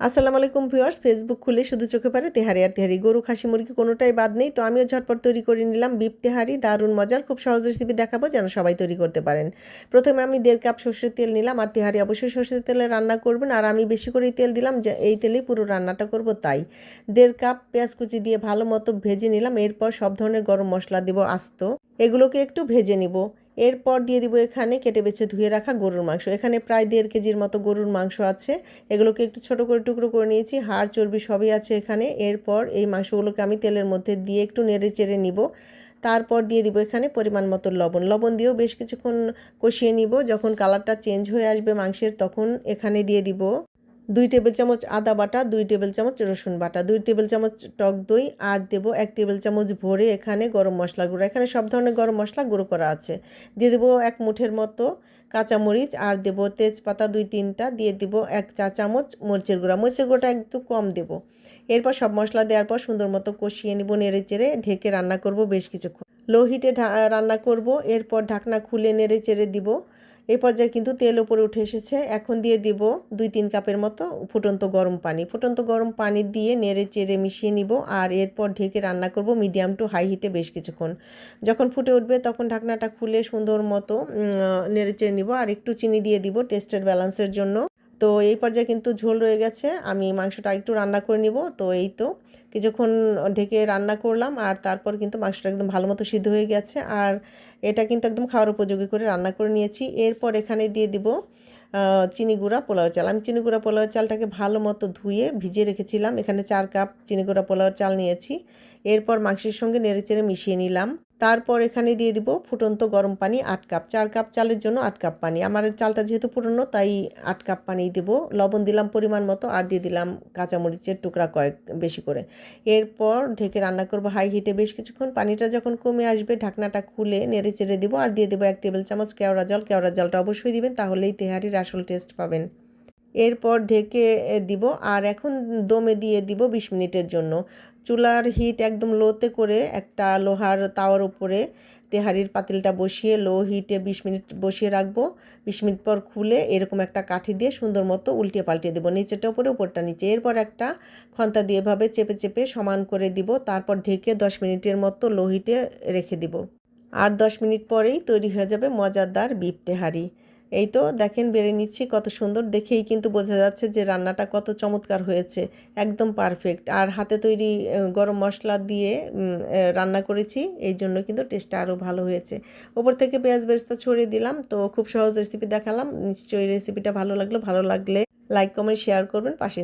আসসালামু আলাইকুম viewers Facebook খুলে শুধু চোখে পারে তেহারি আর তেহারি। গরু, খাসি, মুরগি কোনোটাই বাদ নেই। তো আমিও ঝটপট তৈরি করে নিলাম বিপ তেহারি। দারুণ মজার, খুব সহজ রেসিপি দেখাবো যেন সবাই তৈরি করতে পারেন। প্রথমে আমি দেড় কাপ সর্ষের তেল নিলাম আর তেহারি অবশ্যই সর্ষের তেলে রান্না করবেন। আর আমি বেশি করেই তেল দিলাম যে এই তেলেই পুরো রান্নাটা করব তাই। দেড় কাপ পেঁয়াজ কুচি দিয়ে ভালো মতো ভেজে নিলাম। এরপর সব ধরনের গরম মশলা দেবো আস্ত। এগুলোকে একটু ভেজে নিব। এরপর দিয়ে দিব এখানে কেটে বেছে ধুয়ে রাখা গরুর মাংস। এখানে প্রায় দেড় কেজির মতো গরুর মাংস আছে। এগুলোকে একটু ছোট করে টুকরো করে নিয়েছি। হাড়, চর্বি সবই আছে এখানে। এরপর এই মাংসগুলোকে আমি তেলের মধ্যে দিয়ে একটু নেড়ে চেড়ে নিব। তারপর দিয়ে দিব এখানে পরিমাণ মতো লবণ। লবণ দিয়েও বেশ কিছুক্ষণ কষিয়ে নিব। যখন কালারটা চেঞ্জ হয়ে আসবে মাংসের, তখন এখানে দিয়ে দিব দুই টেবিল চামচ আদা বাটা, দুই টেবিল চামচ রসুন বাটা, দুই টেবিল চামচ টক দই আর দেবো এক টেবিল চামচ ভরে এখানে গরম মশলা গুঁড়ো। এখানে সব ধরনের গরম মশলা গুঁড়ো করা আছে। দিয়ে দেবো এক মুঠের মতো কাঁচামরিচ আর দেবো তেজপাতা দুই তিনটা। দিয়ে দিব এক চা চামচ মরিচের গুঁড়া। মরিচের গুঁড়োটা একটু কম দেব। এরপর সব মশলা দেওয়ার পর সুন্দর মতো কষিয়ে নিব নেড়ে চেড়ে ঢেকে রান্না করব বেশ কিছুক্ষণ। লো হিটে রান্না করব। এরপর ঢাকনা খুলে নেড়ে চেড়ে দিব। এই পর্যায়ে কিন্তু তেল ওপরে উঠে এসেছে। এখন দিয়ে দিব দুই তিন কাপের মতো ফুটন্ত গরম পানি। ফুটন্ত গরম পানি দিয়ে নেড়ে চেড়ে মিশিয়ে নিব আর এরপর ঢেকে রান্না করব মিডিয়াম টু হাই হিটে বেশ কিছুক্ষণ। যখন ফুটে উঠবে তখন ঢাকনাটা খুলে সুন্দর মতো নেড়ে চেড়ে নিব আর একটু চিনি দিয়ে দিব টেস্টের ব্যালান্সের জন্য। তো এই পর্যায়ে কিন্তু ঝোল রয়ে গেছে। আমি মাংসটা একটু রান্না করে নিব। তো এই তো কিছুক্ষণ ঢেকে রান্না করলাম আর তারপর কিন্তু মাংসটা একদম ভালো মতো সিদ্ধ হয়ে গেছে। আর এটা কিন্তু একদম খাওয়ার উপযোগী করে রান্না করে নিয়েছি। এরপর এখানে দিয়ে দিব চিনি গুঁড়া পোলাও চাল। আমি চিনি গুঁড়া পোলাও চালটাকে ভালো মতো ধুয়ে ভিজিয়ে রেখেছিলাম। এখানে চার কাপ চিনি গুঁড়া পোলাও চাল নিয়েছি। এরপর মাংসের সঙ্গে নেড়ে চেড়ে মিশিয়ে নিলাম। তারপর এখানে দিয়ে দিব ফুটন্ত গরম পানি আট কাপ, চার কাপ চালের জন্য আট কাপ পানি। আমার চালটা যেহেতু পুরনো, তাই আট কাপ পানি দেব। লবণ দিলাম পরিমাণ মতো আর দিয়ে দিলাম কাঁচামরিচের টুকরা কয়েক বেশি করে। এরপর ঢেকে রান্না করব হাই হিটে বেশ কিছুক্ষণ। পানিটা যখন কমে আসবে, ঢাকনাটা খুলে নেড়ে চেড়ে দিব। আর দিয়ে দেবো এক টেবিল চামচ কেওড়া জল। কেওড়া জলটা অবশ্যই দিবেন, তাহলেই তেহারির আসল টেস্ট পাবেন। এরপর ঢেকে দিব। আর এখন দমে দিয়ে দিব বিশ মিনিটের জন্য। চুলার হিট একদম লোতে করে একটা লোহার তাওয়ার উপরে তেহারির পাতিলটা বসিয়ে লো হিটে বিশ মিনিট বসিয়ে রাখব। বিশ মিনিট পর খুলে এরকম একটা কাঠি দিয়ে সুন্দর মতো উল্টিয়ে পাল্টিয়ে দেবো। নিচেটা উপরে, উপরটা নিচে। এরপর একটা খন্তা দিয়ে এভাবে চেপে চেপে সমান করে দিব। তারপর ঢেকে দশ মিনিটের মতো লো হিটে রেখে দিব। আর দশ মিনিট পরেই তৈরি হয়ে যাবে মজাদার বিপ তেহারি। এই তো দেখেন বেড়ে নিচ্ছি, কত সুন্দর। দেখেই কিন্তু বোঝা যাচ্ছে যে রান্নাটা কত চমৎকার হয়েছে, একদম পারফেক্ট আর হাতে তৈরি গরম মশলা দিয়ে রান্না করেছি, এই জন্য কিন্তু টেস্টটা আরও ভালো হয়েছে। ওপর থেকে পেঁয়াজ বেরেস্তা ছড়িয়ে দিলাম, তো খুব সহজ রেসিপি দেখালাম। নিশ্চয়ই রেসিপিটা ভালো লাগল, ভালো লাগলে লাইক কমেন্ট শেয়ার করবেন, পাশে